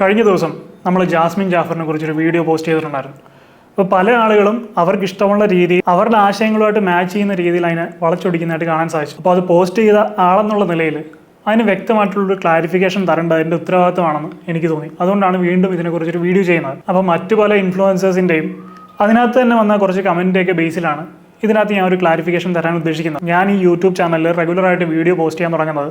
കഴിഞ്ഞ ദിവസം നമ്മൾ ജാസ്മിൻ ജാഫറിനെ കുറിച്ചൊരു വീഡിയോ പോസ്റ്റ് ചെയ്തിട്ടുണ്ടായിരുന്നു. അപ്പോൾ പല ആളുകളും അവർക്ക് ഇഷ്ടമുള്ള രീതി അവരുടെ ആശയങ്ങളുമായിട്ട് മാച്ച് ചെയ്യുന്ന രീതിയിൽ അതിനെ വളച്ചൊടിക്കുന്നതായിട്ട് കാണാൻ സാധിച്ചു. അപ്പോൾ അത് പോസ്റ്റ് ചെയ്ത ആളെന്നുള്ള നിലയിൽ അതിന് വ്യക്തമായിട്ടുള്ളൊരു ക്ലാരിഫിക്കേഷൻ തരേണ്ടത് അതിന്റെ ഉത്തരവാദിത്തമാണെന്ന് എനിക്ക് തോന്നി. അതുകൊണ്ടാണ് വീണ്ടും ഇതിനെക്കുറിച്ചൊരു വീഡിയോ ചെയ്യുന്നത്. അപ്പോൾ മറ്റു പല ഇൻഫ്ലുവൻസേഴ്സിന്റെയും അതിനകത്ത് തന്നെ വന്ന കുറച്ച് കമന്റിന്റെയൊക്കെ ബേസിലാണ് ഇതിനകത്ത് ഞാൻ ഒരു ക്ലാരിഫിക്കേഷൻ തരാൻ ഉദ്ദേശിക്കുന്നത്. ഞാൻ ഈ യൂട്യൂബ് ചാനലിൽ റെഗുലറായിട്ട് വീഡിയോ പോസ്റ്റ് ചെയ്യാൻ തുടങ്ങുന്നത്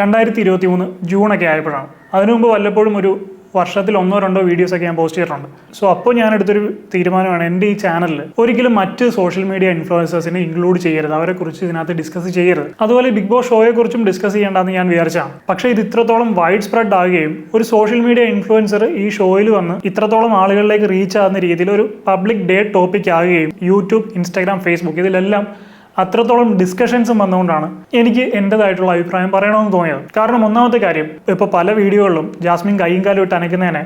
രണ്ടായിരത്തി ഇരുപത്തി മൂന്ന് ജൂണൊക്കെ ആയപ്പോഴാണ്. അതിനു മുമ്പ് വല്ലപ്പോഴും ഒരു വർഷത്തിൽ ഒന്നോ രണ്ടോ വീഡിയോസൊക്കെ ഞാൻ പോസ്റ്റ് ചെയ്തിട്ടുണ്ട്. സോ അപ്പോൾ ഞാൻ എടുത്തൊരു തീരുമാനമാണ് എന്റെ ഈ ചാനലിൽ ഒരിക്കലും മറ്റ് സോഷ്യൽ മീഡിയ ഇൻഫ്ലുവൻസേഴ്സിനെ ഇൻക്ലൂഡ് ചെയ്യരുത്. അവരെ കുറിച്ച് ഇതിനകത്ത് ഡിസ്കസ് ചെയ്യരുത്. അതുപോലെ ബിഗ് ബോസ് ഷോയെക്കുറിച്ചും ഡിസ്കസ് ചെയ്യേണ്ടെന്ന് ഞാൻ വിചാരിച്ചാണ്. പക്ഷേ ഇത് ഇത്രത്തോളം വൈഡ് സ്പ്രെഡ് ആകുകയും ഒരു സോഷ്യൽ മീഡിയ ഇൻഫ്ലുവൻസർ ഈ ഷോയിൽ വന്ന് ഇത്രത്തോളം ആളുകളിലേക്ക് റീച്ച് ആകുന്ന രീതിയിൽ ഒരു പബ്ലിക് ഡേ ടോപ്പിക് ആകുകയും യൂട്യൂബ് ഇൻസ്റ്റാഗ്രാം ഫേസ്ബുക്ക് ഇതിലെല്ലാം അത്രത്തോളം ഡിസ്കഷൻസും വന്നുകൊണ്ടാണ് എനിക്ക് എന്റെതായിട്ടുള്ള അഭിപ്രായം പറയണമെന്ന് തോന്നിയത്. കാരണം ഒന്നാമത്തെ കാര്യം ഇപ്പോൾ പല വീഡിയോകളിലും ജാസ്മിൻ കൈയും കാലും ഇട്ട് അനക്കുന്നതിനെ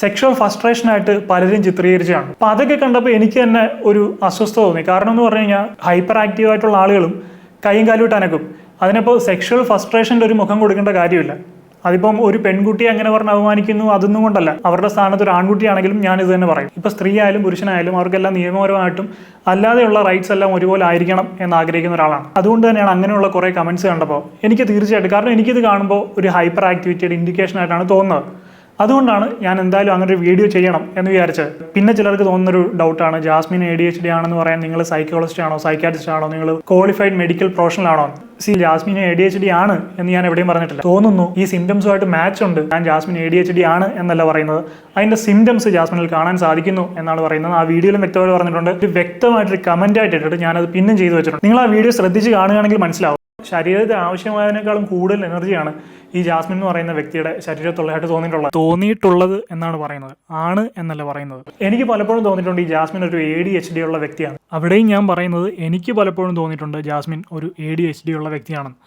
സെക്ഷൽ ഫസ്ട്രേഷനായിട്ട് പലരും ചിത്രീകരിച്ചാണ് അപ്പം അതൊക്കെ കണ്ടപ്പോൾ എനിക്ക് തന്നെ ഒരു അസ്വസ്ഥ തോന്നി. കാരണം എന്ന് പറഞ്ഞു കഴിഞ്ഞാൽ ഹൈപ്പർ ആക്റ്റീവ് ആയിട്ടുള്ള ആളുകളും കൈയും കാലും ഇട്ട് അനക്കും. അതിനിപ്പോൾ സെക്ഷൽ ഫസ്ട്രേഷന്റെ ഒരു മുഖം കൊടുക്കേണ്ട കാര്യമില്ല. അതിപ്പം ഒരു പെൺകുട്ടിയെ അങ്ങനെ പറഞ്ഞ് അപമാനിക്കുന്നു അതൊന്നും കൊണ്ടല്ല. അവരുടെ സ്ഥാനത്ത് ഒരു ആൺകുട്ടിയാണെങ്കിലും ഞാൻ ഇത് തന്നെ പറയും. ഇപ്പൊ സ്ത്രീ ആയാലും പുരുഷനായാലും അവർക്കെല്ലാം നിയമപരമായിട്ടും അല്ലാതെയുള്ള റൈറ്റ്സ് എല്ലാം ഒരുപോലെ ആയിരിക്കണം എന്ന് ആഗ്രഹിക്കുന്ന ഒരാളാണ്. അതുകൊണ്ട് തന്നെയാണ് അങ്ങനെയുള്ള കുറേ കമന്റ്സ് കണ്ടപ്പോൾ എനിക്ക് തീർച്ചയായിട്ടും കാരണം എനിക്കിത് കാണുമ്പോൾ ഒരു ഹൈപ്പർ ആക്ടിവിറ്റിയുടെ ഇൻഡിക്കേഷൻ ആയിട്ടാണ് തോന്നുന്നത്. അതുകൊണ്ടാണ് ഞാൻ എന്തായാലും അങ്ങനെ ഒരു വീഡിയോ ചെയ്യണം എന്ന് വിചാരിച്ചത്. പിന്നെ ചിലർക്ക് തോന്നുന്നൊരു ഡൗട്ടാണ് Jasmine A D H D ആണെന്ന് പറയാൻ നിങ്ങൾ സൈക്കോളജിസ്റ്റ് ആണോ സൈക്കാട്രിസ്റ്റ് ആണോ നിങ്ങൾ ക്വാളിഫൈഡ് മെഡിക്കൽ പ്രൊഫഷണൽ ആണോ? See Jasmine A D H D ആണ് എന്ന് ഞാൻ എവിടെയും പറഞ്ഞിട്ടില്ല. തോന്നുന്നു ഈ സിംറ്റംസുമായിട്ട് മാച്ച് ഉണ്ട്. ഞാൻ Jasmine A D H D ആണ് എന്നല്ല പറയുന്നത്. അതിന്റെ സിംറ്റംസ് ജാസ്മിനിൽ കാണാൻ സാധിക്കുന്നു എന്നാണ് പറയുന്നത്. ആ വീഡിയോയിലും വ്യക്തമായിട്ട് പറഞ്ഞിട്ടുണ്ട്. ഒരു വ്യക്തമായിട്ടൊരു കമന്റ് ആയിട്ട് ഇട്ടിട്ട് ഞാനത് പിന്നും ചെയ്തു വെച്ചിട്ടുണ്ട്. നിങ്ങൾ ആ വീഡിയോ ശ്രദ്ധിച്ച് കാണുകയാണെങ്കിൽ മനസ്സിലാവും. ശരീരത്തിന് ആവശ്യമായതിനേക്കാളും കൂടുതൽ എനർജിയാണ് ഈ ജാസ്മിൻ എന്ന് പറയുന്ന വ്യക്തിയുടെ ശരീരത്തുള്ളതായിട്ട് തോന്നിയിട്ടുള്ളത്. തോന്നിയിട്ടുള്ളത് എന്നാണ് പറയുന്നത്. ആണ് എന്നല്ല പറയുന്നത്. എനിക്ക് പലപ്പോഴും തോന്നിയിട്ടുണ്ട് ഈ ജാസ്മിൻ ഒരു എ ഡി എച്ച് ഡി ഉള്ള വ്യക്തിയാണ്. അവിടെയും ഞാൻ പറയുന്നത് എനിക്ക് പലപ്പോഴും തോന്നിയിട്ടുണ്ട് ജാസ്മിൻ ഒരു എ ഡി എച്ച് ഡി ഉള്ള വ്യക്തിയാണെന്ന്.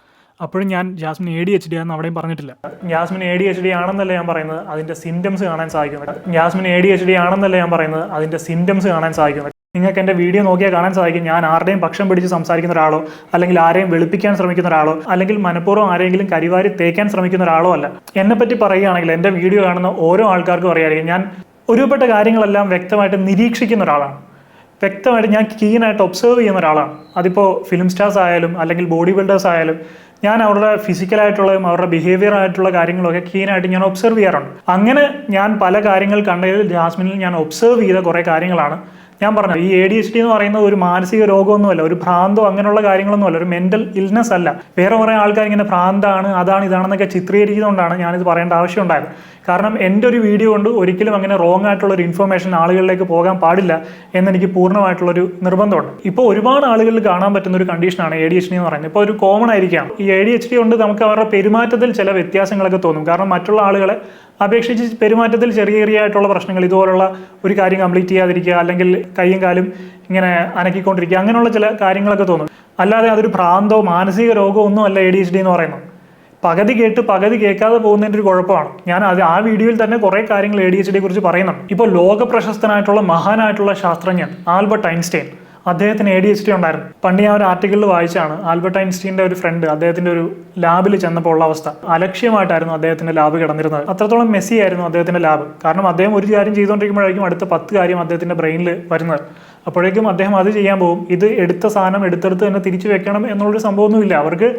അപ്പോഴും ഞാൻ Jasmine A D H D ആണെന്ന് അവിടെയും പറഞ്ഞിട്ടില്ല. Jasmine A D H D ആണെന്നല്ല ഞാൻ പറയുന്നത് അതിന്റെ സിംറ്റംസ് കാണാൻ സാധിക്കുന്നത്. Jasmine A D H D ആണെന്നല്ല ഞാൻ പറയുന്നത് അതിന്റെ സിംറ്റംസ് കാണാൻ സാധിക്കുന്നത്. നിങ്ങൾക്ക് എന്റെ വീഡിയോ നോക്കിയാൽ കാണാൻ സാധിക്കും. ഞാൻ ആരുടെയും പക്ഷം പിടിച്ച് സംസാരിക്കുന്ന ഒരാളോ അല്ലെങ്കിൽ ആരെയും വെളുപ്പിക്കാൻ ശ്രമിക്കുന്ന ഒരാളോ അല്ലെങ്കിൽ മനഃപൂർവം ആരെങ്കിലും കരിവാരി തേക്കാൻ ശ്രമിക്കുന്ന ഒരാളോ അല്ല. എന്നെപ്പറ്റി പറയുകയാണെങ്കിൽ എന്റെ വീഡിയോ കാണുന്ന ഓരോ ആൾക്കാർക്കും അറിയാമായിരിക്കും. ഞാൻ ഒരുപെട്ട കാര്യങ്ങളെല്ലാം വ്യക്തമായിട്ട് നിരീക്ഷിക്കുന്ന ഒരാളാണ്. വ്യക്തമായിട്ട് ഞാൻ കീനായിട്ട് ഒബ്സർവ് ചെയ്യുന്ന ഒരാളാണ്. അതിപ്പോൾ ഫിലിം സ്റ്റാർസ് ആയാലും അല്ലെങ്കിൽ ബോഡി ബിൽഡേഴ്സ് ആയാലും ഞാൻ അവരുടെ ഫിസിക്കലായിട്ടുള്ളതും അവരുടെ ബിഹേവിയർ ആയിട്ടുള്ള കാര്യങ്ങളൊക്കെ കീനായിട്ട് ഞാൻ ഒബ്സർവ് ചെയ്യാറുണ്ട്. അങ്ങനെ ഞാൻ പല കാര്യങ്ങൾ കണ്ടതിൽ ജാസ്മിനിൽ ഞാൻ ഒബ്സർവ് ചെയ്ത കുറേ കാര്യങ്ങളാണ്. ഞാൻ പറഞ്ഞു ഈ എ ഡി എച്ച് ഡി എന്ന് പറയുന്നത് ഒരു മാനസിക രോഗമൊന്നുമല്ല ഒരു ഭ്രാന്തോ അങ്ങനെയുള്ള കാര്യങ്ങളൊന്നുമല്ല ഒരു മെന്റൽ ഇൽനെസ് അല്ല. വേറെ കുറേ ആൾക്കാർ ഇങ്ങനെ ഭ്രാന്താണ് അതാണ് ഇതാണെന്നൊക്കെ ചിത്രീകരിക്കുന്നതുകൊണ്ടാണ് ഞാനിത് പറയേണ്ട ആവശ്യമുണ്ടായത് കാരണം എന്റെ ഒരു വീഡിയോ കൊണ്ട് ഒരിക്കലും അങ്ങനെ റോങ് ആയിട്ടുള്ള ഒരു ഇൻഫർമേഷൻ ആളുകളിലേക്ക് പോകാൻ പാടില്ല എന്നെനിക്ക് പൂർണമായിട്ടുള്ളൊരു നിർബന്ധമുണ്ട്. ഇപ്പോൾ ഒരുപാട് ആളുകളിൽ കാണാൻ പറ്റുന്ന ഒരു കണ്ടീഷനാണ് എ ഡി എച്ച് ഡി എന്ന് പറയുന്നത്. ഇപ്പോൾ ഒരു കോമൺ ആയിരിക്കാം. ഈ എ ഡി എച്ച് ഡി കൊണ്ട് നമുക്ക് അവരുടെ പെരുമാറ്റത്തിൽ ചില വ്യത്യാസങ്ങളൊക്കെ തോന്നും. കാരണം മറ്റുള്ള ആളുകളെ അപേക്ഷിച്ച് പെരുമാറ്റത്തിൽ ചെറിയ ചെറിയ ആയിട്ടുള്ള പ്രശ്നങ്ങൾ ഇതുപോലുള്ള ഒരു കാര്യം കംപ്ലീറ്റ് ചെയ്യാതിരിക്കുക അല്ലെങ്കിൽ കൈയും കാലും ഇങ്ങനെ അനക്കിക്കൊണ്ടിരിക്കുക അങ്ങനെയുള്ള ചില കാര്യങ്ങളൊക്കെ തോന്നും. അല്ലാതെ അതൊരു ഭ്രാന്തോ മാനസിക രോഗമോ ഒന്നും അല്ല എ ഡി എച്ച് ഡി എന്ന് പറയുന്നത്. പകുതി കേട്ട് പകുതി കേൾക്കാതെ പോകുന്നതിന്റെ ഒരു കുഴപ്പമാണ്. ഞാൻ അത് ആ വീഡിയോയിൽ തന്നെ കുറേ കാര്യങ്ങൾ എ ഡി എച്ച് ഡിയെ കുറിച്ച് പറയുന്നുണ്ട്. ഇപ്പോൾ ലോക പ്രശസ്തനായിട്ടുള്ള മഹാനായിട്ടുള്ള ശാസ്ത്രജ്ഞൻ ആൽബർട്ട് ഐൻസ്റ്റൈൻ അദ്ദേഹത്തിന് എ ഡി എച്ച് ഡി ഉണ്ടായിരുന്നു. പണ്ട് ഞാൻ ഒരു ആർട്ടിക്കിളിൽ വായിച്ചാണ് ആൽബർട്ട് ഐൻസ്റ്റീന്റെ ഒരു ഫ്രണ്ട് അദ്ദേഹത്തിന്റെ ഒരു ലാബിൽ ചെന്നപ്പോൾ ഉള്ള അവസ്ഥ. അലക്ഷ്യമായിട്ടായിരുന്നു അദ്ദേഹത്തിന്റെ ലാബ് കിടന്നിരുന്നത്. അത്രത്തോളം മെസ്സി ആയിരുന്നു അദ്ദേഹത്തിന്റെ ലാബ്. കാരണം അദ്ദേഹം ഒരു കാര്യം ചെയ്തുകൊണ്ടിരിക്കുമ്പോഴായിരിക്കും അടുത്ത പത്ത് കാര്യം അദ്ദേഹത്തിന്റെ ബ്രെയിനിൽ വരുന്നത്. അപ്പോഴേക്കും അദ്ദേഹം അത് ചെയ്യാൻ പോകും. ഇത് എടുത്ത സാധനം എടുത്തെടുത്ത് തന്നെ തിരിച്ചു വെക്കണം എന്നുള്ളൊരു സംഭവമൊന്നുമില്ല. അവർക്ക്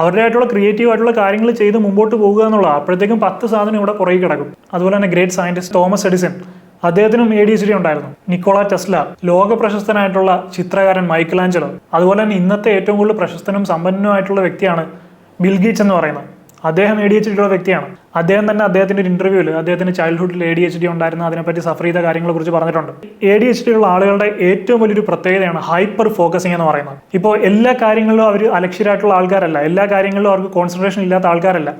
അവരുടേതായിട്ടുള്ള ക്രിയേറ്റീവ് ആയിട്ടുള്ള കാര്യങ്ങൾ ചെയ്ത് മുമ്പോട്ട് പോകുക എന്നുള്ളത് അപ്പോഴത്തേക്കും പത്ത് സാധനം ഇവിടെ കുറേ കിടക്കും. അതുപോലെ തന്നെ ഗ്രേറ്റ് സയന്റിസ്റ്റ് തോമസ് എഡിസൺ അദ്ദേഹത്തിനും എ ഡി എച്ച് ഡി ഉണ്ടായിരുന്നു. നിക്കോള ടെസ്ല ലോക പ്രശസ്തനായിട്ടുള്ള ചിത്രകാരൻ മൈക്കിൾ ആഞ്ചലോ അതുപോലെ തന്നെ ഇന്നത്തെ ഏറ്റവും കൂടുതൽ പ്രശസ്തനും സമ്പന്നനുമായിട്ടുള്ള വ്യക്തിയാണ് ബിൽ ഗേറ്റ്സ് എന്ന് പറയുന്നത്. അദ്ദേഹം എ ഡി എച്ച് ഡിയുള്ള വ്യക്തിയാണ്. അദ്ദേഹം തന്നെ അദ്ദേഹത്തിന്റെ ഒരു ഇന്റർവ്യൂവിൽ അദ്ദേഹത്തിന്റെ ചൈൽഡ്ഹുഡിൽ എ ഡി എച്ച് ഡി ഉണ്ടായിരുന്ന അതിനെപ്പറ്റി സഫർ ചെയ്ത കാര്യങ്ങളെ കുറിച്ച് പറഞ്ഞിട്ടുണ്ട്. എ ഡി എച്ച് ഡി ഉള്ള ആളുകളുടെ ഏറ്റവും വലിയൊരു പ്രത്യേകതയാണ് ഹൈപ്പർ ഫോക്കസിംഗ് എന്ന് പറയുന്നത്. ഇപ്പോൾ എല്ലാ കാര്യങ്ങളിലും അവർ അലക്ഷ്യരായിട്ടുള്ള ആൾക്കാരല്ല. എല്ലാ കാര്യങ്ങളിലും അവർക്ക് കോൺസെൻട്രേഷൻ ഇല്ലാത്ത ആൾക്കാരല്ല.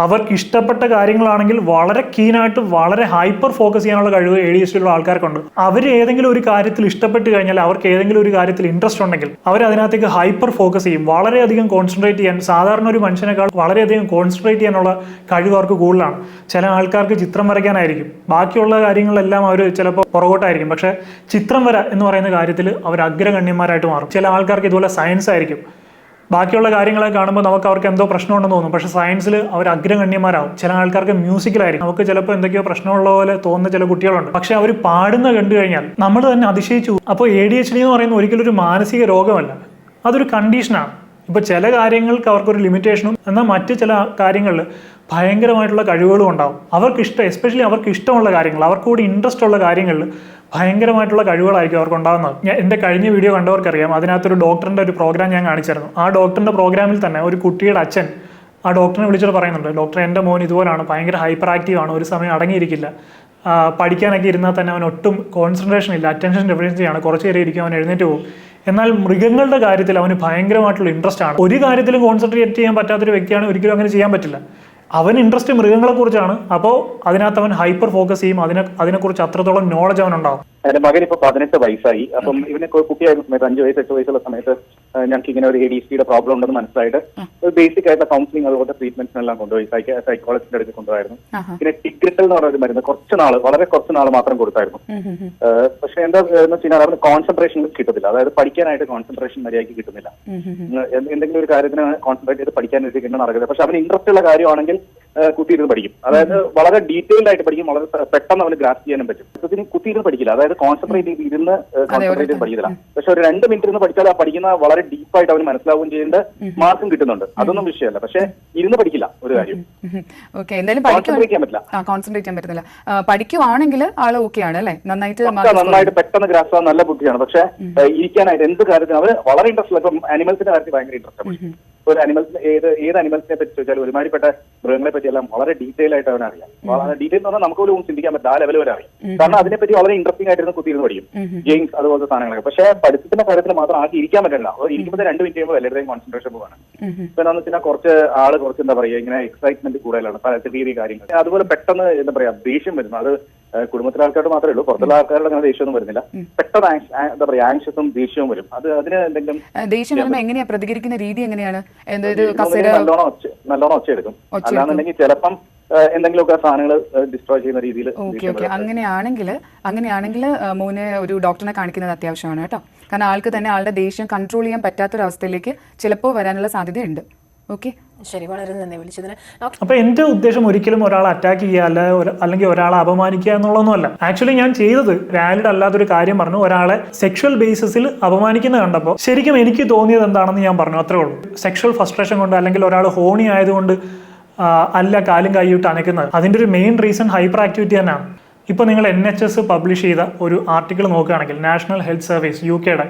അവർക്ക് ഇഷ്ടപ്പെട്ട കാര്യങ്ങളാണെങ്കിൽ വളരെ കീനായിട്ട് വളരെ ഹൈപ്പർ ഫോക്കസ് ചെയ്യാനുള്ള കഴിവ് എ ഡി എസ് ഉള്ള ആൾക്കാർക്കുണ്ട്. അവർ ഏതെങ്കിലും ഒരു കാര്യത്തിൽ ഇഷ്ടപ്പെട്ട് കഴിഞ്ഞാൽ അവർക്ക് ഏതെങ്കിലും ഒരു കാര്യത്തിൽ ഇൻട്രസ്റ്റ് ഉണ്ടെങ്കിൽ അവർ അതിനകത്തേക്ക് ഹൈപ്പർ ഫോക്കസ് ചെയ്യും. വളരെയധികം കോൺസെൻട്രേറ്റ് ചെയ്യാൻ സാധാരണ ഒരു മനുഷ്യനേക്കാൾ വളരെയധികം കോൺസെൻട്രേറ്റ് ചെയ്യാനുള്ള കഴിവ് അവർക്ക് കൂടുതലാണ്. ചില ആൾക്കാർക്ക് ചിത്രം വരയ്ക്കാനായിരിക്കും. ബാക്കിയുള്ള കാര്യങ്ങളെല്ലാം അവർ ചിലപ്പോൾ പുറകോട്ടായിരിക്കും. പക്ഷേ ചിത്രം വര എന്ന് പറയുന്ന കാര്യത്തിൽ അവർ അഗ്രഗണ്യന്മാരായിട്ട് മാറും. ചില ആൾക്കാർക്ക് ഇതുപോലെ സയൻസ് ആയിരിക്കും. ബാക്കിയുള്ള കാര്യങ്ങളെ കാണുമ്പോൾ നമുക്ക് അവർക്ക് എന്തോ പ്രശ്നമുണ്ടെന്ന് തോന്നും. പക്ഷേ സയൻസിൽ അവർ അഗ്രഗണ്യന്മാരാവും. ചില ആൾക്കാർക്ക് മ്യൂസിക്കിലായിരിക്കും. നമുക്ക് ചിലപ്പോൾ എന്തൊക്കെയോ പ്രശ്നമുള്ള പോലെ തോന്നുന്ന ചില കുട്ടികളുണ്ട്. പക്ഷേ അവർ പാടുന്ന കണ്ടു കഴിഞ്ഞാൽ നമ്മൾ തന്നെ അതിശയിച്ചു. അപ്പോൾ എ ഡി എച്ച് ഡി എന്ന് പറയുന്നത് ഒരിക്കലും ഒരു മാനസിക രോഗമല്ല. അതൊരു കണ്ടീഷനാണ് ഇപ്പോൾ ചില കാര്യങ്ങൾക്ക് അവർക്കൊരു ലിമിറ്റേഷനും എന്നാൽ മറ്റ് ചില കാര്യങ്ങളിൽ ഭയങ്കരമായിട്ടുള്ള കഴിവുകളും ഉണ്ടാവും. അവർക്ക് ഇഷ്ടം എസ്പെഷ്യലി അവർക്ക് ഇഷ്ടമുള്ള കാര്യങ്ങൾ അവർക്ക് കൂടി ഇൻട്രസ്റ്റ് ഉള്ള കാര്യങ്ങളിൽ ഭയങ്കരമായിട്ടുള്ള കഴിവുകളായിരിക്കും അവർക്ക് ഉണ്ടാകുന്നത് എന്റെ കഴിഞ്ഞ വീഡിയോ കണ്ടവർക്കറിയാം അതിനകത്തൊരു ഡോക്ടറിന്റെ ഒരു പ്രോഗ്രാം ഞാൻ കാണിച്ചിരുന്നു ആ ഡോക്ടറിന്റെ പ്രോഗ്രാമിൽ തന്നെ ഒരു കുട്ടിയുടെ അച്ഛൻ ആ ഡോക്ടറിനെ വിളിച്ചിട്ട് പറയുന്നുണ്ട് ഡോക്ടർ എന്റെ മോൻ ഇതുപോലാണ് ഭയങ്കര ഹൈപ്പർ ആക്റ്റീവ് ആണ് ഒരു സമയം അടങ്ങിയിരിക്കില്ല. പഠിക്കാനൊക്കെ ഇരുന്നാൽ തന്നെ അവൻ ഒട്ടും കോൺസെൻട്രേഷൻ ഇല്ല അറ്റൻഷൻ ഡെഫിഷ്യൻസി ആണ് കുറച്ച് നേരം ഇരിക്കും അവൻ എഴുന്നേറ്റ് പോകും. എന്നാൽ മൃഗങ്ങളുടെ കാര്യത്തിൽ അവന് ഭയങ്കരമായിട്ടുള്ള ഇൻട്രസ്റ്റ് ആണ്. ഒരു കാര്യത്തിലും കോൺസെൻട്രേറ്റ് ചെയ്യാൻ പറ്റാത്തൊരു വ്യക്തിയാണ് ഒരിക്കലും അങ്ങനെ ചെയ്യാൻ പറ്റില്ല. അവൻ ഇൻട്രസ്റ്റ് മൃഗങ്ങളെ കുറിച്ചാണ്. അപ്പോൾ അതിനകത്ത് അവൻ ഹൈപ്പർ ഫോക്കസ് ചെയ്യും. അതിനെ അതിനെക്കുറിച്ച് അത്രത്തോളം നോളജ് അവനുണ്ടാവും. എന്റെ മകൻ ഇപ്പൊ പതിനെട്ട് വയസ്സായി. അപ്പം ഇവനെ കുട്ടിയായിരുന്ന സമയത്ത് അഞ്ച് വയസ്സ് എട്ട് വയസ്സുള്ള സമയത്ത് ഞങ്ങൾക്ക് ഇങ്ങനെ ഒരു എ ഡി സിയുടെ പ്രോബ്ലം ഉണ്ടെന്ന് മനസ്സിലായിട്ട് ഒരു ബേസിക് ആയിട്ടുള്ള കൗൺസിലിംഗ് ട്രീറ്റ്മെന്റ്സ് എല്ലാം കൊണ്ടുപോയി. സൈക്കോളജിന്റെ അടുത്ത് കൊണ്ടുപോയിരുന്നു പിന്നെ ടിഗ്രറ്റൽ എന്ന് പറയുന്ന ഒരു മരുന്ന് കുറച്ച് നാൾ വളരെ കുറച്ച് നാൾ മാത്രം കൊടുത്തായിരുന്നു. പക്ഷെ എന്താ എന്ന് വെച്ച് കഴിഞ്ഞാൽ അവന് കോൺസെൻട്രേഷൻ കിട്ടത്തില്ല. അതായത് പഠിക്കാനായിട്ട് കോൺസെൻട്രേഷൻ മര്യാദയ്ക്ക് കിട്ടുന്നില്ല. എന്തെങ്കിലും ഒരു കാര്യത്തിന് കോൺസെൻട്രേറ്റ് ചെയ്ത് പഠിക്കാൻ ഇരിക്കുന്ന നടക്കില്ല പക്ഷെ അവന് ഇൻട്രസ്റ്റ് ഉള്ള കാര്യമാണെങ്കിൽ കുത്തിയിരുന്ന് പഠിക്കും. അതായത് വളരെ ഡീറ്റെയിൽഡ് ആയിട്ട് പഠിക്കും. വളരെ പെട്ടെന്ന് അവന് ഗ്രാസ് ചെയ്യാനും പറ്റും. ഇതിന് കുത്തിയിരുന്ന് പഠിക്കില്ല. അതായത് കോൺസെൻട്രേറ്റ് ചെയ്ത് ഇരുന്ന് കോൺസെൻട്രേറ്റ് ചെയ്ത് പഠിക്കില്ല പക്ഷെ ഒരു രണ്ട് മിനിറ്റ് ഇരുന്ന് പഠിച്ചാൽ ആ പഠിക്കുന്ന വളരെ ഡീപ്പായിട്ട് അവന് മനസ്സിലാവുകയും ചെയ്യേണ്ട മാർക്കും കിട്ടുന്നുണ്ട്. അതൊന്നും വിഷയമല്ല. പക്ഷെ ഇരുന്ന് പഠിക്കില്ല ഒരു കാര്യം. ഓക്കെ എന്തായാലും കോൺസെൻട്രേറ്റ് ചെയ്യാൻ പറ്റില്ല. കോൺസെൻട്രേറ്റ് ചെയ്യാൻ പറ്റുന്നില്ല. പഠിക്കുവാണെങ്കിൽ ആൾ ഓക്കെ ആണ് അല്ലേ? നന്നായിട്ട് നന്നായിട്ട് പെട്ടെന്ന് ഗ്രാസ് ആവാൻ നല്ല ബുദ്ധിയാണ്. പക്ഷെ ഇരിക്കാനായിട്ട് എന്ത് കാര്യത്തിനും അവർ വളരെ ഇൻട്രസ്റ്റ് ഇപ്പം അനിമൽസിന്റെ കാര്യത്തിൽ ഭയങ്കര ഇൻട്രസ്റ്റ് ഒരു അനിമൽസ് ഏത് ഏത് അനിമൽസിനെ പറ്റി ചോദിച്ചാലും ഒരുമാതിരിപ്പെട്ട മൃഗങ്ങളെ പറ്റി എല്ലാം വളരെ ഡീറ്റെയിൽ ആയിട്ട് അവൻ അറിയാം. വളരെ ഡീറ്റെയിൽ എന്ന് പറഞ്ഞാൽ നമുക്ക് പോലും ചിന്തിക്കാൻ പറ്റില്ല. ആ ലെവൽ വരെ അറിയാം. കാരണം അതിനെപ്പറ്റി വളരെ ഇൻട്രസ്റ്റിംഗ് ആയിട്ടിരുന്ന് കുത്തിയിരുന്ന് പഠിക്കും. ഗെയിംസ് അതുപോലത്തെ സാധനങ്ങളൊക്കെ. പക്ഷേ പഠിത്തത്തിന്റെ കാര്യത്തിൽ മാത്രം ആക്കി ഇരിക്കാൻ പറ്റില്ല ഇരിക്കുമ്പോൾ രണ്ട് മിനിറ്റ് കഴിയുമ്പോൾ എല്ലാവരുടെയും കോൺസെൻട്രേഷൻ പോവാണ്. ഇപ്പൊ എന്താണെന്ന് വെച്ചാൽ കുറച്ച് ആൾ കുറച്ച് എന്താ പറയുക ഇങ്ങനെ എക്സൈറ്റ്മെന്റ് കൂടുതലാണ്. പല ചെറിയ ചെറിയ കാര്യങ്ങൾ. അതുപോലെ പെട്ടെന്ന് എന്താ പറയാ ദേഷ്യം വരുന്നു. അത് കുടുംബത്തിലെ ആൾക്കാർക്ക് മാത്രമേ ഉള്ളൂ. പുറത്തുള്ള ആൾക്കാരുടെ അങ്ങനെ ദേഷ്യമൊന്നും വരുന്നില്ല. പെട്ടെന്ന് എന്താ പറയാ ആങ്ഷ്യസും ദേഷ്യവും വരും. അത് അതിന് എന്തെങ്കിലും ദേഷ്യം എങ്ങനെയാ? പ്രതികരിക്കുന്ന രീതി എങ്ങനെയാണ്? നല്ലോണം ഒച്ച നല്ലോണം ഒച്ച എടുക്കും. ഒച്ച അല്ലാന്നുണ്ടെങ്കിൽ ചിലപ്പം എന്തെങ്കിലുമൊക്കെ സാധനങ്ങൾ ഡിസ്ട്രോയ് ചെയ്യുന്ന രീതിയിൽ ഓക്കെ ഓക്കെ. അങ്ങനെയാണെങ്കിൽ അങ്ങനെയാണെങ്കിൽ മോനെ ഒരു ഡോക്ടറിനെ കാണിക്കുന്നത് അത്യാവശ്യമാണ് കേട്ടോ. കാരണം ആൾക്ക് തന്നെ ആളുടെ ദേഷ്യം കൺട്രോൾ ചെയ്യാൻ പറ്റാത്തൊരവസ്ഥയിലേക്ക് ചിലപ്പോൾ വരാനുള്ള സാധ്യതയുണ്ട്. ഓക്കെ. ശരി വളരെ നന്ദി. വിളിച്ചതിന് അപ്പൊ അപ്പോൾ എന്റെ ഉദ്ദേശം ഒരിക്കലും ഒരാളെ അറ്റാക്ക് ചെയ്യുക അല്ല അല്ലെങ്കിൽ ഒരാളെ അപമാനിക്കുക എന്നുള്ളതൊന്നുമല്ല. ആക്ച്വലി ഞാൻ ചെയ്തത് വാലിഡ് അല്ലാത്തൊരു കാര്യം പറഞ്ഞു. ഒരാളെ സെക്ഷൽ ബേസിസിൽ അപമാനിക്കുന്നത് കണ്ടപ്പോൾ ശരിക്കും എനിക്ക് തോന്നിയത് എന്താണെന്ന് ഞാൻ പറഞ്ഞു. അത്രേ ഉള്ളൂ. സെക്ഷൽ ഫ്രസ്ട്രേഷൻ കൊണ്ട് അല്ലെങ്കിൽ ഒരാൾ ഹോണി ആയതുകൊണ്ട് അല്ല കാലും കൈയിട്ട് അനക്കുന്നത്. അതിന്റെ ഒരു മെയിൻ റീസൺ ഹൈപ്പർ ആക്ടിവിറ്റി തന്നെയാണ്. ഇപ്പോൾ നിങ്ങൾ എൻ എച്ച് എസ് പബ്ലിഷ് ചെയ്ത ഒരു ആർട്ടിക്കിൾ നോക്കുകയാണെങ്കിൽ നാഷണൽ ഹെൽത്ത് സർവീസ് യു കെയുടെ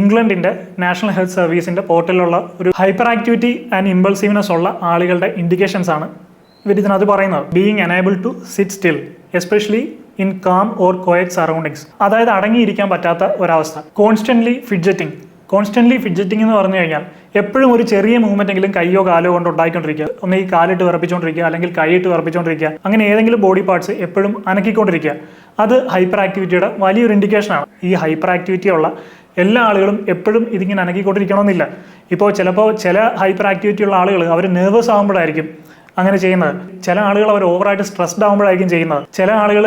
ഇംഗ്ലണ്ടിന്റെ നാഷണൽ ഹെൽത്ത് സർവീസിന്റെ പോർട്ടലിലുള്ള ഒരു ഹൈപ്പർ ആക്ടിവിറ്റി ആൻഡ് ഇമ്പൾസീവ്നെസ് ഉള്ള ആളുകളുടെ ഇൻഡിക്കേഷൻസ് ആണ് ഇവർ പറയുന്നത്. Being unable to sit still especially in calm or quiet surroundings അതായത് അടങ്ങിയിരിക്കാൻ പറ്റാത്ത ഒരവസ്ഥ. കോൺസ്റ്റന്റ്ലി ഫിഡ്ജറ്റിംഗ് കോൺസ്റ്റന്റ്ലി ഫിഡ്ജറ്റിംഗ് എന്ന് പറഞ്ഞു കഴിഞ്ഞാൽ എപ്പോഴും ഒരു ചെറിയ മൂവ്മെന്റ് എങ്കിലും കൈയോ കാലോ കൊണ്ട് ഉണ്ടായിക്കൊണ്ടിരിക്കുക. ഒന്ന് ഈ കാലിട്ട് വിറപ്പിച്ചുകൊണ്ടിരിക്കുക അല്ലെങ്കിൽ കൈയിട്ട് വിറപ്പിച്ചുകൊണ്ടിരിക്കുക അങ്ങനെ ഏതെങ്കിലും ബോഡി പാർട്സ് എപ്പോഴും അനക്കിക്കൊണ്ടിരിക്കുക. അത് ഹൈപ്പർ ആക്ടിവിറ്റിയുടെ വലിയൊരു ഇൻഡിക്കേഷനാണ് ഈ ഹൈപ്പർ ആക്ടിവിറ്റി ഉള്ള എല്ലാ ആളുകളും എപ്പോഴും ഇതിങ്ങനെ അനക്കിക്കൊണ്ടിരിക്കണമെന്നില്ല. ഇപ്പോൾ ചിലപ്പോൾ ചില ഹൈപ്പർ ആക്ടിവിറ്റി ഉള്ള ആളുകൾ അവർ നെർവസ് ആകുമ്പോഴായിരിക്കും അങ്ങനെ ചെയ്യുന്നത്. ചില ആളുകൾ അവർ ഓവറായിട്ട് സ്ട്രെസ്ഡ് ആകുമ്പോഴായിരിക്കും ചെയ്യുന്നത്. ചില ആളുകൾ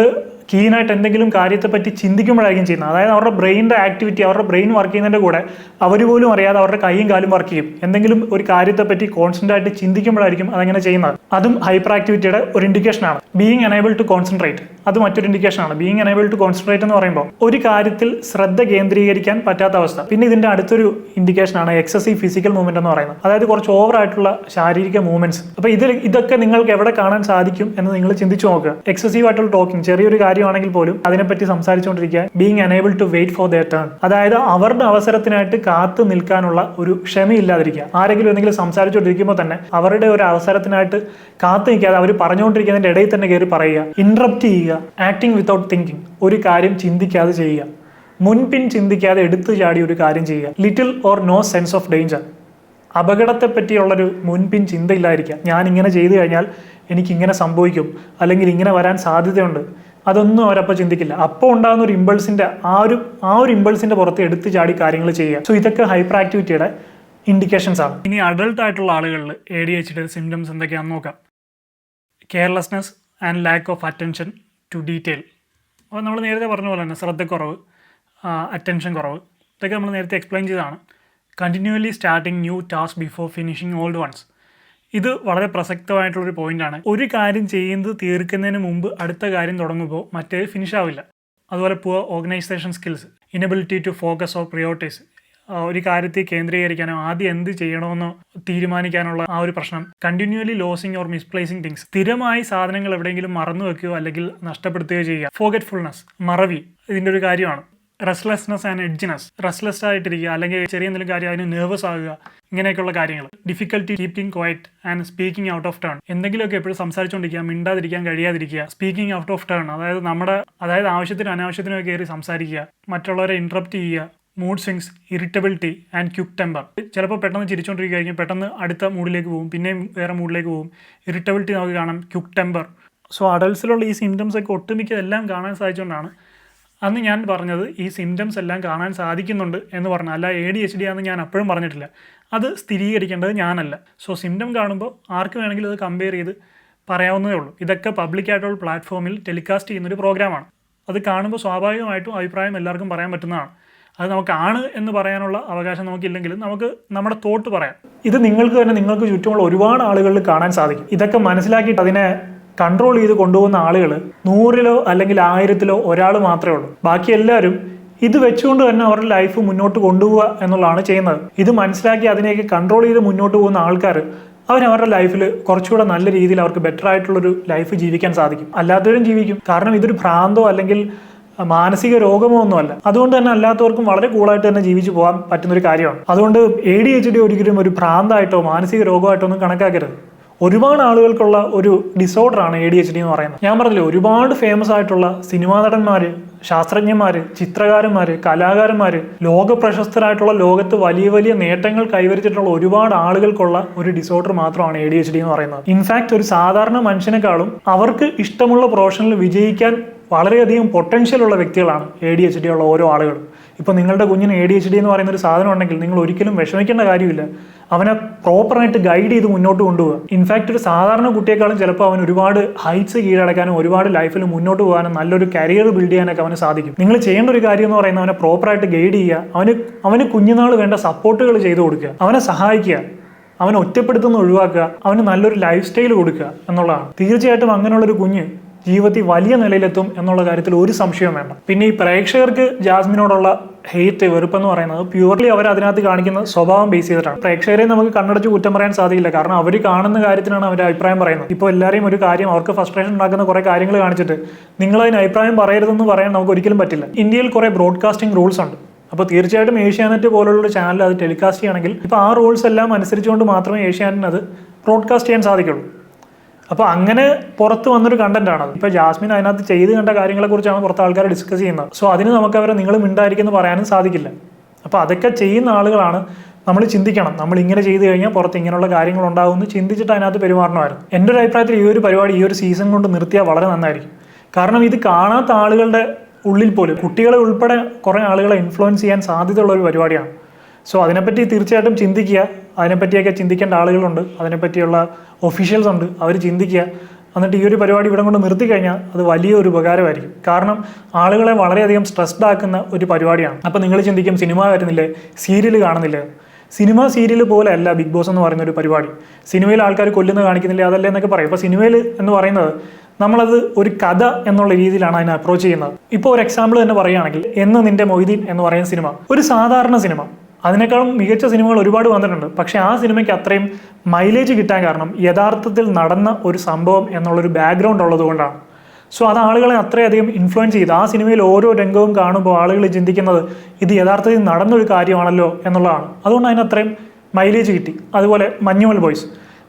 കീനായിട്ട് എന്തെങ്കിലും കാര്യത്തെപ്പറ്റി ചിന്തിക്കുമ്പോഴായിരിക്കും ചെയ്യുന്നത്. അതായത് അവരുടെ ബ്രെയിനിന്റെ ആക്ടിവിറ്റി അവരുടെ ബ്രെയിൻ വർക്ക് ചെയ്യുന്നതിന്റെ കൂടെ അവർ പോലും അറിയാതെ അവരുടെ കൈയും കാലും വർക്ക് ചെയ്യും. എന്തെങ്കിലും ഒരു കാര്യത്തെപ്പറ്റി കോൺസെൻട്രേറ്റ് ആയിട്ട് ചിന്തിക്കുമ്പോഴായിരിക്കും അതങ്ങനെ ചെയ്യുന്നത്. അതും ഹൈപ്പർ ആക്ടിവിറ്റിയുടെ ഒരു ഇൻഡിക്കേഷനാണ് ബീയിങ് എനേബിൾ ടു കോൺസെൻട്രേറ്റ് അത് മറ്റൊരു ഇൻഡിക്കേഷനാണ് ബീയിങ് എനേബിൾ ടു കോൺസെൻട്രേറ്റ് എന്ന് പറയുമ്പോൾ ഒരു കാര്യത്തിൽ ശ്രദ്ധ കേന്ദ്രീകരിക്കാൻ പറ്റാത്ത അവസ്ഥ. പിന്നെ ഇതിന്റെ അടുത്തൊരു ഇൻഡിക്കേഷനാണ് എക്സസീവ് ഫിസിക്കൽ മൂവ്മെന്റ് എന്ന് പറയുന്നത്. അതായത് കുറച്ച് ഓവർ ആയിട്ടുള്ള ശാരീരിക മൂവ്മെന്റ്സ് അപ്പോൾ ഇതിൽ ഇതൊക്കെ നിങ്ങൾക്ക് എവിടെ കാണാൻ സാധിക്കും എന്ന് നിങ്ങൾ ചിന്തിച്ചു നോക്കുക. എക്സസീവ് ആയിട്ടുള്ള ടോക്കിംഗ് ചെറിയൊരു കാര്യമാണെങ്കിൽ പോലും അതിനെപ്പറ്റി സംസാരിച്ചുകൊണ്ടിരിക്കുക being unable to wait for their turn അതായത് അവരുടെ അവസരത്തിനായിട്ട് കാത്തു നിൽക്കാനുള്ള ഒരു ക്ഷമയില്ലാതിരിക്കുക. ആരെങ്കിലും എന്തെങ്കിലും സംസാരിച്ചുകൊണ്ടിരിക്കുമ്പോൾ തന്നെ അവരുടെ ഒരു അവസരത്തിനായിട്ട് കാത്തു നിൽക്കാതെ അവർ പറഞ്ഞുകൊണ്ടിരിക്കുന്നതിന്റെ ഇടയിൽ തന്നെ കയറി പറയുക. ഇന്ററപ്റ്റ് ചെയ്യുക. ആക്ടിങ് വിത്തൗട്ട് തിങ്കിങ് ഒരു കാര്യം ചിന്തിക്കാതെ ചെയ്യുക. മുൻപിൻ ചിന്തിക്കാതെ എടുത്തു ചാടി ഒരു കാര്യം ചെയ്യുക. Little or no sense of danger അപകടത്തെ പറ്റിയുള്ളൊരു മുൻപിൻ ചിന്തയില്ലായിരിക്കുക ഞാൻ ഇങ്ങനെ ചെയ്തു കഴിഞ്ഞാൽ എനിക്ക് ഇങ്ങനെ സംഭവിക്കും. അല്ലെങ്കിൽ ഇങ്ങനെ വരാൻ സാധ്യതയുണ്ട്. അതൊന്നും അവരപ്പോൾ ചിന്തിക്കില്ല. അപ്പോൾ ഉണ്ടാകുന്ന ഒരു ഇമ്പൾസിന്റെ ആ ഒരു ആ ഒരു ഇമ്പൾസിന്റെ പുറത്ത് എടുത്ത് ചാടി കാര്യങ്ങൾ ചെയ്യുക. സോ ഇതൊക്കെ ഹൈപ്പർ ആക്ടിവിറ്റിയുടെ ഇൻഡിക്കേഷൻസ് ആണ്. ഇനി അഡൾട്ട് ആയിട്ടുള്ള ആളുകളിൽ എ ഡി എച്ച് സിംറ്റംസ് എന്തൊക്കെയാണെന്ന് നോക്കാം. Carelessness and lack of attention to detail അപ്പോൾ നമ്മൾ നേരത്തെ പറഞ്ഞ പോലെ തന്നെ ശ്രദ്ധക്കുറവ് അറ്റൻഷൻ കുറവ് ഇതൊക്കെ നമ്മൾ നേരത്തെ എക്സ്പ്ലെയിൻ ചെയ്തതാണ്. Continuously starting new task before finishing old ones ഇത് വളരെ പ്രസക്തമായിട്ടുള്ളൊരു പോയിന്റാണ്. ഒരു കാര്യം ചെയ്യുന്നത് തീർക്കുന്നതിന് മുമ്പ് അടുത്ത കാര്യം തുടങ്ങുമ്പോൾ മറ്റേത് ഫിനിഷ് ആവില്ല. അതുപോലെ poor organisation skills inability to focus or priorities ഒരു കാര്യത്തെ കേന്ദ്രീകരിക്കാനോ ആദ്യം എന്ത് ചെയ്യണമെന്നോ തീരുമാനിക്കാനുള്ള ആ ഒരു പ്രശ്നം. Continuously losing or misplacing things സ്ഥിരമായി സാധനങ്ങൾ എവിടെയെങ്കിലും മറന്നു വെക്കുകയോ അല്ലെങ്കിൽ നഷ്ടപ്പെടുത്തുകയോ ചെയ്യുക. ഫോഗറ്റ്ഫുൾനെസ് മറവി ഇതിന്റെ ഒരു കാര്യമാണ്. റെസ്ലെസ്നെസ് ആൻഡ് എഡ്ജിനെസ് റെസ്ലെസ് ആയിട്ടിരിക്കുക അല്ലെങ്കിൽ ചെറിയ എന്തെങ്കിലും കാര്യം അതിന് നെർവസ് ആകുക ഇങ്ങനെയൊക്കെയുള്ള കാര്യങ്ങൾ. Difficulty keeping quiet and speaking out of turn എന്തെങ്കിലുമൊക്കെ എപ്പോഴും സംസാരിച്ചുകൊണ്ടിരിക്കുക മിണ്ടാതിരിക്കാൻ കഴിയാതിരിക്കുക സ്പീക്കിംഗ് ഔട്ട് ഓഫ് ടേൺ അതായത് നമ്മുടെ അതായത് ആവശ്യത്തിനും അനാവശ്യത്തിനും കയറി സംസാരിക്കുക മറ്റുള്ളവരെ ഇൻട്രപ്റ്റ് ചെയ്യുക mood swings irritability and quick temper ചിലപ്പോൾ പെട്ടെന്ന് ചിരിച്ചുകൊണ്ടിരിക്കുക പെട്ടെന്ന് അടുത്ത മൂഡിലേക്ക് പോകും പിന്നെയും വേറെ മൂഡിലേക്ക് പോകും. ഇറിറ്റബിലിറ്റി നമുക്ക് കാണാം ക്യുക്ക് ടെമ്പർ സോ അഡൽസിലുള്ള ഈ സിംറ്റംസ് ഒക്കെ ഒട്ടുമിക്ക എല്ലാം കാണാൻ സാധിച്ചുകൊണ്ടാണ് അന്ന് ഞാൻ പറഞ്ഞത് ഈ സിംറ്റംസ് എല്ലാം കാണാൻ സാധിക്കുന്നുണ്ട് എന്ന് പറഞ്ഞു അല്ല എ ഡി എച്ച് ഡി ആണെന്ന് ഞാൻ അപ്പോഴും പറഞ്ഞിട്ടില്ല. അത് സ്ഥിരീകരിക്കേണ്ടത് ഞാനല്ല. സോ സിംറ്റം കാണുമ്പോൾ ആർക്ക് വേണമെങ്കിലും അത് കമ്പയർ ചെയ്ത് പറയാവുന്നതേ ഉള്ളൂ. ഇതൊക്കെ പബ്ലിക്കായിട്ടുള്ള പ്ലാറ്റ്ഫോമിൽ ടെലികാസ്റ്റ് ചെയ്യുന്നൊരു പ്രോഗ്രാമാണ് അത് കാണുമ്പോൾ സ്വാഭാവികമായിട്ടും അഭിപ്രായം എല്ലാവർക്കും പറയാൻ പറ്റുന്നതാണ്. അത് നമുക്കാണ് എന്ന് പറയാനുള്ള അവകാശം നമുക്കില്ലെങ്കിലും നമുക്ക് നമ്മുടെ തോട്ട് പറയാം. ഇത് നിങ്ങൾക്ക് തന്നെ നിങ്ങൾക്ക് ചുറ്റുമുള്ള ഒരുപാട് ആളുകളിൽ കാണാൻ സാധിക്കും. ഇതൊക്കെ മനസ്സിലാക്കിയിട്ട് അതിനെ കൺട്രോൾ ചെയ്ത് കൊണ്ടുപോകുന്ന ആളുകൾ നൂറിലോ അല്ലെങ്കിൽ ആയിരത്തിലോ ഒരാൾ മാത്രമേ ഉള്ളൂ. ബാക്കി എല്ലാവരും ഇത് വെച്ചുകൊണ്ട് തന്നെ അവരുടെ ലൈഫ് മുന്നോട്ട് കൊണ്ടുപോവുക എന്നുള്ളതാണ് ചെയ്യുന്നത്. ഇത് മനസ്സിലാക്കി അതിനേക്ക് കൺട്രോൾ ചെയ്ത് മുന്നോട്ട് പോകുന്ന ആൾക്കാർ അവർ അവരുടെ ലൈഫിൽ കുറച്ചുകൂടെ നല്ല രീതിയിൽ അവർക്ക് ബെറ്റർ ആയിട്ടുള്ളൊരു ലൈഫ് ജീവിക്കാൻ സാധിക്കും. അല്ലാത്തവരും ജീവിക്കും. കാരണം ഇതൊരു ഭ്രാന്തോ അല്ലെങ്കിൽ മാനസിക രോഗമോ ഒന്നുമല്ല. അതുകൊണ്ട് തന്നെ അല്ലാത്തവർക്കും വളരെ കൂളായിട്ട് തന്നെ ജീവിച്ചു പോകാൻ പറ്റുന്ന ഒരു കാര്യമാണ്. അതുകൊണ്ട് എ ഡി എച്ച് ഡി ഒരിക്കലും ഒരു ഭ്രാന്തായിട്ടോ മാനസിക രോഗമായിട്ടോ ഒന്നും കണക്കാക്കരുത്. ഒരുപാട് ആളുകൾക്കുള്ള ഒരു ഡിസോർഡറാണ് എ ഡി എച്ച് ഡി എന്ന് പറയുന്നത്. ഞാൻ പറഞ്ഞില്ലേ ഒരുപാട് ഫേമസ് ആയിട്ടുള്ള സിനിമാ നടന്മാർ ശാസ്ത്രജ്ഞന്മാർ ചിത്രകാരന്മാർ കലാകാരന്മാർ ലോക പ്രശസ്തരായിട്ടുള്ള ലോകത്ത് വലിയ വലിയ നേട്ടങ്ങൾ കൈവരിച്ചിട്ടുള്ള ഒരുപാട് ആളുകൾക്കുള്ള ഒരു ഡിസോർഡർ മാത്രമാണ് എ ഡി എച്ച് ഡി എന്ന് പറയുന്നത്. ഇൻഫാക്ട് ഒരു സാധാരണ മനുഷ്യനെക്കാളും അവർക്ക് ഇഷ്ടമുള്ള പ്രൊഫഷനിൽ വിജയിക്കാൻ വളരെയധികം പൊട്ടൻഷ്യൽ ഉള്ള വ്യക്തികളാണ് എ ഡി എച്ച് ഡി ഉള്ള ഓരോ ആളുകളും. ഇപ്പോൾ നിങ്ങളുടെ കുഞ്ഞിന് എ ഡി എച്ച് ഡി എന്ന് പറയുന്ന ഒരു സാധനം ഉണ്ടെങ്കിൽ നിങ്ങൾ ഒരിക്കലും വിഷമിക്കേണ്ട കാര്യമില്ല. അവനെ പ്രോപ്പറായിട്ട് ഗൈഡ് ചെയ്ത് മുന്നോട്ട് കൊണ്ടുപോകുക ഇൻഫാക്ട് ഒരു സാധാരണ കുട്ടിയെക്കാളും ചിലപ്പോൾ അവൻ ഒരുപാട് ഹൈറ്റ്സ് കീഴടക്കാനും ഒരുപാട് ലൈഫിൽ മുന്നോട്ട് പോകാനും നല്ലൊരു കരിയർ ബിൽഡ് ചെയ്യാനൊക്കെ അവന് സാധിക്കും. നിങ്ങൾ ചെയ്യേണ്ട ഒരു കാര്യം എന്ന് പറയുന്നത് അവനെ പ്രോപ്പറായിട്ട് ഗൈഡ് ചെയ്യുക. അവന് അവന് കുഞ്ഞുനാൾ വേണ്ട സപ്പോർട്ടുകൾ ചെയ്തു കൊടുക്കുക. അവനെ സഹായിക്കുക. അവനെ ഒറ്റപ്പെടുത്തുന്ന ഒഴിവാക്കുക. അവന് നല്ലൊരു ലൈഫ് സ്റ്റൈൽ കൊടുക്കുക എന്നുള്ളതാണ്. തീർച്ചയായിട്ടും അങ്ങനെയുള്ളൊരു കുഞ്ഞ് ജീവിതത്തിൽ വലിയ നിലയിലെത്തും എന്നുള്ള കാര്യത്തിൽ ഒരു സംശയവും വേണ്ട. പിന്നെ ഈ പ്രേക്ഷകർക്ക് ജാസ്മിനോടുള്ള ഹെയ്റ്റ് വെറുപ്പെന്ന് പറയുന്നത് പ്യൂർലി അവർ അതിനകത്ത് കാണിക്കുന്ന സ്വഭാവം ബേസ് ചെയ്തിട്ടാണ്. പ്രേക്ഷകരെ നമുക്ക് കണ്ണടച്ച് കുറ്റം പറയാൻ സാധിക്കില്ല കാരണം അവർ കാണുന്ന കാര്യത്തിനാണ് അവർ അഭിപ്രായം പറയുന്നത്. ഇപ്പോൾ എല്ലാവരെയും ഒരു കാര്യം അവർക്ക് ഫ്രസ്ട്രേഷൻ ഉണ്ടാക്കുന്ന കുറേ കാര്യങ്ങൾ കാണിച്ചിട്ട് നിങ്ങൾ അതിന് അഭിപ്രായം പറയരുതെന്ന് പറയാൻ നമുക്ക് ഒരിക്കലും പറ്റില്ല. ഇന്ത്യയിൽ കുറേ ബ്രോഡ്കാസ്റ്റിംഗ് റൂൾസ് ഉണ്ട്. അപ്പോൾ തീർച്ചയായിട്ടും ഏഷ്യാനെറ്റ് പോലുള്ള ചാനൽ അത് ടെലികാസ്റ്റ് ചെയ്യണമെങ്കിൽ ഇപ്പോൾ ആ റൂൾസ് എല്ലാം അനുസരിച്ചുകൊണ്ട് മാത്രമേ ഏഷ്യാനെറ്റിന് അത് ബ്രോഡ്കാസ്റ്റ് ചെയ്യാൻ സാധിക്കുള്ളൂ. അപ്പോൾ അങ്ങനെ പുറത്ത് വന്നൊരു കണ്ടന്റ് ആണ് ഇപ്പോൾ ജാസ്മിൻ അതിനകത്ത് ചെയ്ത് കണ്ട കാര്യങ്ങളെ കാര്യങ്ങളെക്കുറിച്ചാണ് പുറത്ത് ആൾക്കാർ ഡിസ്കസ് ചെയ്യുന്നത്. സോ അതിന് നമുക്ക് അവരെ നിങ്ങൾ മിണ്ടായിരിക്കുന്നു പറയാനും സാധിക്കില്ല. അപ്പോൾ അതൊക്കെ ചെയ്യുന്ന ആളുകളാണ് നമ്മൾ ചിന്തിക്കണം. നമ്മൾ ഇങ്ങനെ ചെയ്തു കഴിഞ്ഞാൽ പുറത്ത് ഇങ്ങനെയുള്ള കാര്യങ്ങൾ ഉണ്ടാകുമെന്ന് ചിന്തിച്ചിട്ട് അതിനകത്ത് പെരുമാറണമായിരുന്നു. എന്റെ ഒരു അഭിപ്രായത്തിൽ ഈ ഒരു പരിപാടി ഈ ഒരു സീസൺ കൊണ്ട് നിർത്തിയാൽ വളരെ നന്നായിരിക്കും. കാരണം ഇത് കാണാത്ത ആളുകളുടെ ഉള്ളിൽ പോലും കുട്ടികളെ ഉൾപ്പെടെ കുറേ ആളുകളെ ഇൻഫ്ലുവൻസ് ചെയ്യാൻ സാധ്യതയുള്ള ഒരു പരിപാടിയാണ്. സോ അതിനെപ്പറ്റി തീർച്ചയായിട്ടും ചിന്തിക്കുക. അതിനെപ്പറ്റിയൊക്കെ ചിന്തിക്കേണ്ട ആളുകളുണ്ട്. അതിനെപ്പറ്റിയുള്ള ഒഫീഷ്യൽസ് ഉണ്ട്. അവർ ചിന്തിക്കുക. എന്നിട്ട് ഈ ഒരു പരിപാടി ഇവിടെ കൊണ്ട് നിർത്തി കഴിഞ്ഞാൽ അത് വലിയൊരു ഉപകാരമായിരിക്കും. കാരണം ആളുകളെ വളരെയധികം സ്ട്രെസ്ഡ് ആക്കുന്ന ഒരു പരിപാടിയാണ്. അപ്പോൾ നിങ്ങൾ ചിന്തിക്കും സിനിമ വരുന്നില്ലേ? സീരിയൽ കാണുന്നില്ലേ? സിനിമ സീരിയൽ പോലെ അല്ല ബിഗ് ബോസ് എന്ന് പറയുന്ന ഒരു പരിപാടി. സിനിമയിൽ ആൾക്കാർ കൊല്ലുന്ന കാണിക്കുന്നില്ല? അതല്ലേ എന്നൊക്കെ പറയും. അപ്പോൾ സിനിമയിൽ എന്ന് പറയുന്നത് നമ്മളത് ഒരു കഥ എന്നുള്ള രീതിയിലാണ് അതിനെ അപ്രോച്ച് ചെയ്യുന്നത്. ഇപ്പോൾ ഒരു എക്സാമ്പിൾ തന്നെ പറയുകയാണെങ്കിൽ എന്ന് നിന്റെ മൊയ്തീൻ എന്ന് പറയുന്ന സിനിമ. ഒരു സാധാരണ സിനിമ. അതിനേക്കാളും മികച്ച സിനിമകൾ ഒരുപാട് വന്നിട്ടുണ്ട്. പക്ഷേ ആ സിനിമയ്ക്ക് അത്രയും മൈലേജ് കിട്ടാൻ കാരണം യഥാർത്ഥത്തിൽ നടന്ന ഒരു സംഭവം എന്നുള്ളൊരു ബാക്ക്ഗ്രൗണ്ട് ഉള്ളതുകൊണ്ടാണ് സോ അത് ആളുകളെ അത്രയധികം ഇൻഫ്ലുവൻസ് ചെയ്ത് ആ സിനിമയിൽ ഓരോ രംഗവും കാണുമ്പോൾ ആളുകൾ ചിന്തിക്കുന്നത് ഇത് യഥാർത്ഥത്തിൽ നടന്നൊരു കാര്യമാണല്ലോ എന്നുള്ളതാണ്. അതുകൊണ്ട് അതിന് അത്രയും മൈലേജ് കിട്ടി. അതുപോലെ മഞ്ഞുമൽ ബോയ്സ്.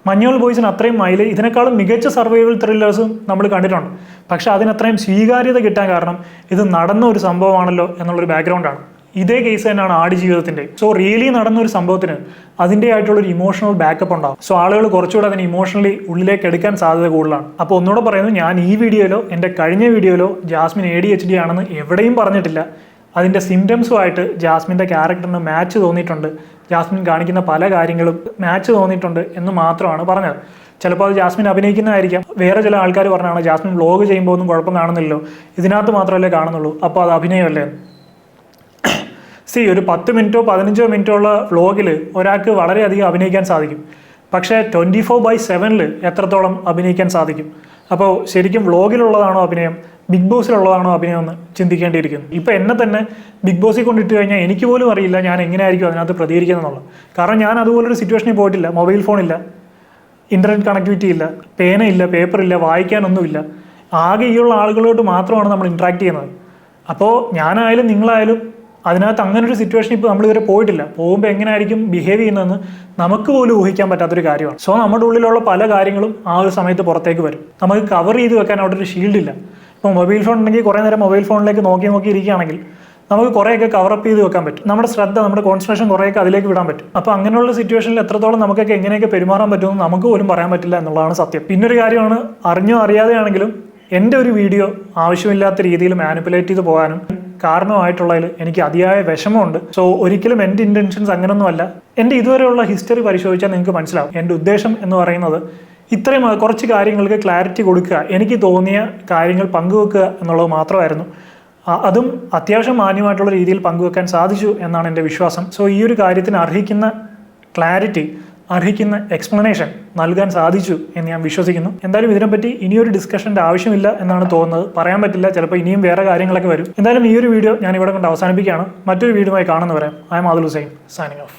മഞ്ഞുമൽ ബോയ്സിന് അത്രയും മൈലേജ് ഇതിനേക്കാളും മികച്ച സർവൈവൽ ത്രില്ലേഴ്സും നമ്മൾ കണ്ടിട്ടുണ്ട്. പക്ഷേ അതിനത്രയും സ്വീകാര്യത കിട്ടാൻ കാരണം ഇത് നടന്ന ഒരു സംഭവമാണല്ലോ എന്നുള്ളൊരു ബാക്ക്ഗ്രൗണ്ടാണ് ഇതേ കേസ് തന്നെയാണ് ആടുജീവിതത്തിന്റെ സോ റിയലി നടന്ന ഒരു സംഭവത്തിന് അതിന്റെ ആയിട്ടുള്ള ഒരു ഇമോഷണൽ ബാക്കപ്പ് ഉണ്ടാവും. സോ ആളുകൾ കുറച്ചുകൂടെ അതിന് ഇമോഷണലി ഉള്ളിലേക്ക് എടുക്കാൻ സാധ്യത കൂടുതലാണ്. അപ്പോൾ ഒന്നുകൂടെ പറയുന്നത് ഞാൻ ഈ വീഡിയോയിലോ എന്റെ കഴിഞ്ഞ വീഡിയോയിലോ Jasmine A D H D ആണെന്ന് എവിടെയും പറഞ്ഞിട്ടില്ല. അതിന്റെ സിംറ്റംസുമായിട്ട് ജാസ്മിന്റെ ക്യാരക്ടറിന് മാച്ച് തോന്നിയിട്ടുണ്ട്. ജാസ്മിൻ കാണിക്കുന്ന പല കാര്യങ്ങളും മാച്ച് തോന്നിയിട്ടുണ്ട് എന്ന് മാത്രമാണ് പറഞ്ഞത്. ചിലപ്പോൾ അത് ജാസ്മിൻ അഭിനയിക്കുന്നതായിരിക്കാം. വേറെ ചില ആൾക്കാർ പറഞ്ഞാണ് ജാസ്മിൻ വ്ലോഗ് ചെയ്യുമ്പോൾ ഒന്നും കുഴപ്പം കാണുന്നില്ലല്ലോ. ഇതിനകത്ത് മാത്രമല്ലേ കാണുന്നുള്ളൂ. അപ്പോൾ അത് അഭിനയമല്ലേ സി ഒരു പത്ത് മിനിറ്റോ പതിനഞ്ചോ മിനിറ്റോ ഉള്ള വ്ളോഗിൽ ഒരാൾക്ക് വളരെയധികം അഭിനയിക്കാൻ സാധിക്കും. പക്ഷേ ട്വന്റി ഫോർ ബൈ സെവനിൽ എത്രത്തോളം അഭിനയിക്കാൻ സാധിക്കും? അപ്പോൾ ശരിക്കും വ്ളോഗിലുള്ളതാണോ അഭിനയം? ബിഗ് ബോസിലുള്ളതാണോ അഭിനയം എന്ന് ചിന്തിക്കേണ്ടിയിരിക്കുന്നു. ഇപ്പോൾ എന്നെ തന്നെ ബിഗ് ബോസിൽ കൊണ്ടിട്ട് കഴിഞ്ഞാൽ എനിക്ക് പോലും അറിയില്ല ഞാൻ എങ്ങനെയായിരിക്കും അതിനകത്ത് പ്രതികരിക്കുന്നത് എന്നുള്ളത്. കാരണം ഞാൻ അതുപോലൊരു സിറ്റുവേഷനിൽ പോയിട്ടില്ല. മൊബൈൽ ഫോണില്ല ഇന്റർനെറ്റ് കണക്ടിവിറ്റി ഇല്ല. പേനയില്ല പേപ്പറില്ല വായിക്കാനൊന്നുമില്ല. ആകെ ഈ ഉള്ള ആളുകളോട് മാത്രമാണ് നമ്മൾ ഇൻട്രാക്ട് ചെയ്യുന്നത്. അപ്പോൾ ഞാനായാലും നിങ്ങളായാലും അതിനകത്ത് അങ്ങനെ ഒരു സിറ്റുവേഷൻ ഇപ്പോൾ നമ്മൾ ഇതുവരെ പോയിട്ടില്ല. പോകുമ്പോൾ എങ്ങനെയായിരിക്കും ബിഹേവ് ചെയ്യുന്നതെന്ന് നമുക്ക് പോലും ഊഹിക്കാൻ പറ്റാത്തൊരു കാര്യമാണ്. സോ നമ്മുടെ ഉള്ളിലുള്ള പല കാര്യങ്ങളും ആ ഒരു സമയത്ത് പുറത്തേക്ക് വരും. നമുക്ക് കവർ ചെയ്ത് വെക്കാൻ അവിടെ ഒരു ഷീൽഡ് ഇല്ല. ഇപ്പോൾ മൊബൈൽ ഫോൺ ഉണ്ടെങ്കിൽ കുറേ നേരം മൊബൈൽ ഫോണിലേക്ക് നോക്കി നോക്കി ഇരിക്കുകയാണെങ്കിൽ നമുക്ക് കുറേയൊക്കെ കവറപ്പ് ചെയ്ത് വെക്കാൻ പറ്റും. നമ്മുടെ ശ്രദ്ധ നമ്മുടെ കോൺസെൻട്രേഷൻ കുറേയൊക്കെ അതിലേക്ക് വിടാൻ പറ്റും. അപ്പോൾ അങ്ങനെയുള്ള സിറ്റുവേഷനിൽ എത്രത്തോളം നമുക്കൊക്കെ എങ്ങനെയൊക്കെ പെരുമാറാൻ പറ്റുമെന്ന് നമുക്ക് പോലും പറയാൻ പറ്റില്ല എന്നുള്ളതാണ് സത്യം. പിന്നൊരു കാര്യമാണ് അറിഞ്ഞോ അറിയാതെയാണെങ്കിലും എന്റെ ഒരു വീഡിയോ ആവശ്യമില്ലാത്ത രീതിയിൽ മാനിപ്പുലേറ്റ് ചെയ്ത് പോകാനും കാരണമായിട്ടുള്ളതിൽ എനിക്ക് അതിയായ വിഷമമുണ്ട്. സോ ഒരിക്കലും എന്റെ ഇന്റൻഷൻസ് അങ്ങനൊന്നുമല്ല. എന്റെ ഇതുവരെയുള്ള ഹിസ്റ്ററി പരിശോധിച്ചാൽ നിങ്ങൾക്ക് മനസ്സിലാവും. എന്റെ ഉദ്ദേശം എന്ന് പറയുന്നത് ഇത്രയും കുറച്ച് കാര്യങ്ങൾക്ക് ക്ലാരിറ്റി കൊടുക്കുക എനിക്ക് തോന്നിയ കാര്യങ്ങൾ പങ്കുവെക്കുക എന്നുള്ളത് മാത്രമായിരുന്നു. അതും അത്യാവശ്യം മാന്യമായിട്ടുള്ള രീതിയിൽ പങ്കുവെക്കാൻ സാധിച്ചു എന്നാണ് എന്റെ വിശ്വാസം. സോ ഈ ഒരു കാര്യത്തിന് അർഹിക്കുന്ന ക്ലാരിറ്റി അർഹിക്കുന്ന എക്സ്പ്ലനേഷൻ നൽകാൻ സാധിച്ചു എന്ന് ഞാൻ വിശ്വസിക്കുന്നു. എന്തായാലും ഇതിനെപ്പറ്റി ഇനിയൊരു ഡിസ്കഷന്റെ ആവശ്യമില്ല എന്നാണ് തോന്നുന്നത്. പറയാൻ പറ്റില്ല ചിലപ്പോൾ ഇനിയും വേറെ കാര്യങ്ങളൊക്കെ വരും. എന്തായാലും ഈ ഒരു വീഡിയോ ഞാൻ ഇവിടെ കൊണ്ട് അവസാനിപ്പിക്കുകയാണ്. മറ്റൊരു വീഡിയോ ആയി കാണുന്നവരെ I'm Adul Hussain signing off